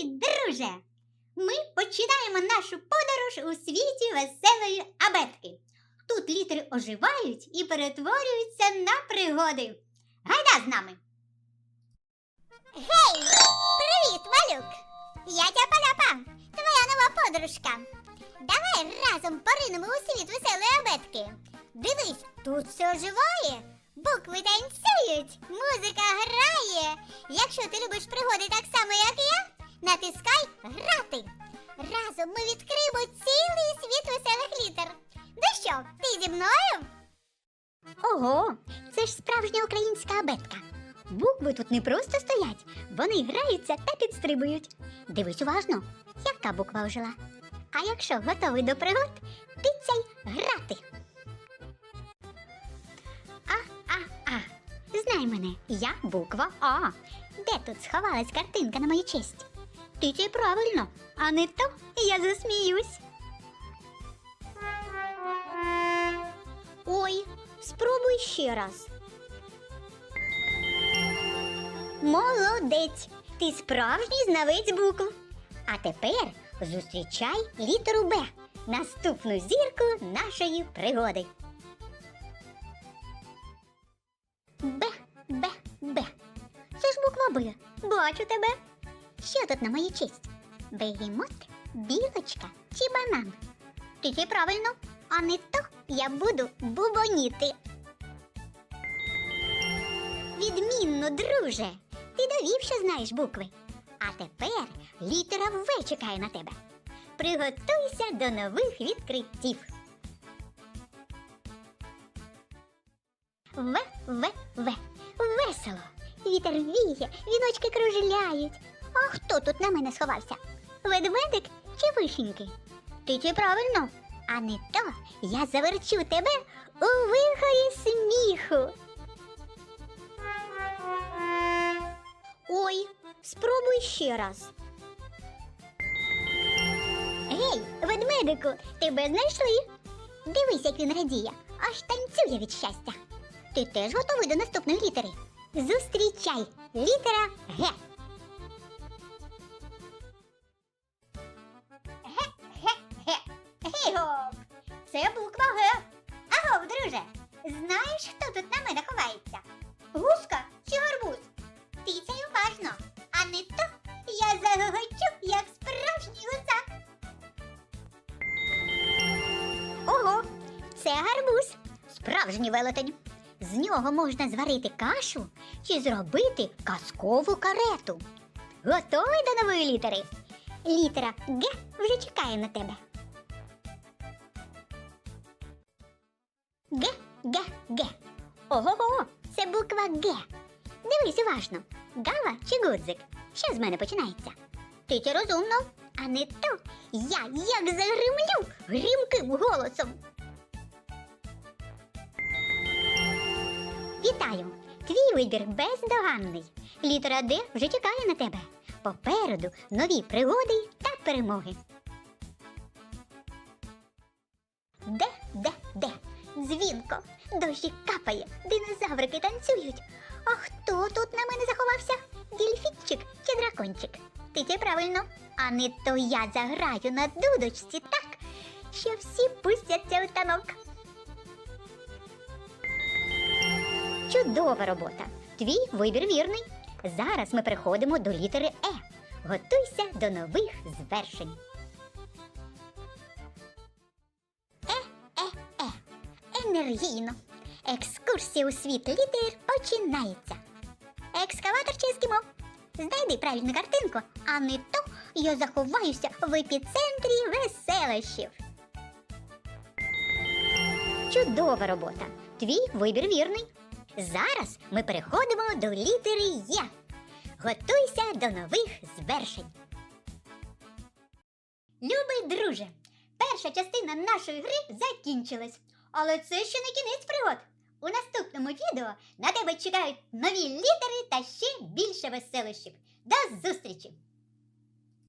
Привіт, друже! Ми починаємо нашу подорож у світі веселої абетки. Тут літери оживають і перетворюються на пригоди. Гайда з нами! Гей! Привіт, малюк! Я Тяпа-ляпа, твоя нова подружка. Давай разом поринемо у світ веселої абетки. Дивись, тут все оживає. Букви танцюють, музика грає. Якщо ти любиш пригоди так само, як я, натискай грати. Разом ми відкриємо цілий світ веселих літер. Ну що, ти зі мною? Ого, це ж справжня українська абетка. Букви тут не просто стоять, вони граються та підстрибують. Дивись уважно, яка буква ожила. А якщо готовий до пригод, тицяй грати. А-а-а. Знай мене, я буква А. Де тут сховалась картинка на мою честь? Тицяй правильно, а не то я засміюсь. Ой, спробуй ще раз. Молодець! Ти справжній знавець букв. А тепер зустрічай літеру Б, наступну зірку нашої пригоди. Б, Б, Б. Це ж буква Б. Бачу тебе. Що тут на мою честь? Бегемот, білочка чи банан? Тільки правильно, а не то я буду бубоніти. Відмінно, друже. Ти довів, що знаєш букви. А тепер літера В чекає на тебе. Приготуйся до нових відкриттів. В, В, В. Весело. Вітер віє, віночки кружляють. А хто тут на мене сховався? Ведмедик чи вишеньки? Ти чи правильно? А не то я заверчу тебе у вихорі сміху. Ой, спробуй ще раз. Гей, ведмедику, тебе знайшли. Дивись, як він радіє, аж танцює від щастя. Ти теж готовий до наступної літери? Зустрічай! Літера Г. хто тут на мене ховається? Гуска чи гарбуз? Тицяй уважно, а не то я загогочу, як справжній гусак. Ого, це гарбуз, справжній велетень. З нього можна зварити кашу чи зробити казкову карету. Готовий до нової літери? Літера Г вже чекає на тебе. Г, Г, Г. Ого-го, це буква Г. Дивись уважно. Гава чи гудзик? Що з мене починається? Ти чи розумно, а не то я як загримлю грімким голосом. Вітаю! Твій вибір бездоганний. Літера Д вже чекає на тебе. Попереду нові пригоди та перемоги. Дзвінко, дощик капає, динозаврики танцюють. А хто тут на мене заховався? Дільфітчик чи дракончик? Ти це правильно, а не то я заграю на дудочці так, що всі пустяться у танок. Чудова робота. Твій вибір вірний. Зараз ми переходимо до літери Е. Готуйся до нових звершень. Енергійно. Екскурсія у світ літер починається. Екскаватор чи. Знайди правильну картинку, а не то я заховаюся в епіцентрі веселощів. Чудова робота. Твій вибір вірний. Зараз ми переходимо до літери Є. Готуйся до нових звершень. Любий друже, перша частина нашої гри закінчилась. Але це ще не кінець пригод. У наступному відео на тебе чекають нові літери та ще більше веселощів. До зустрічі!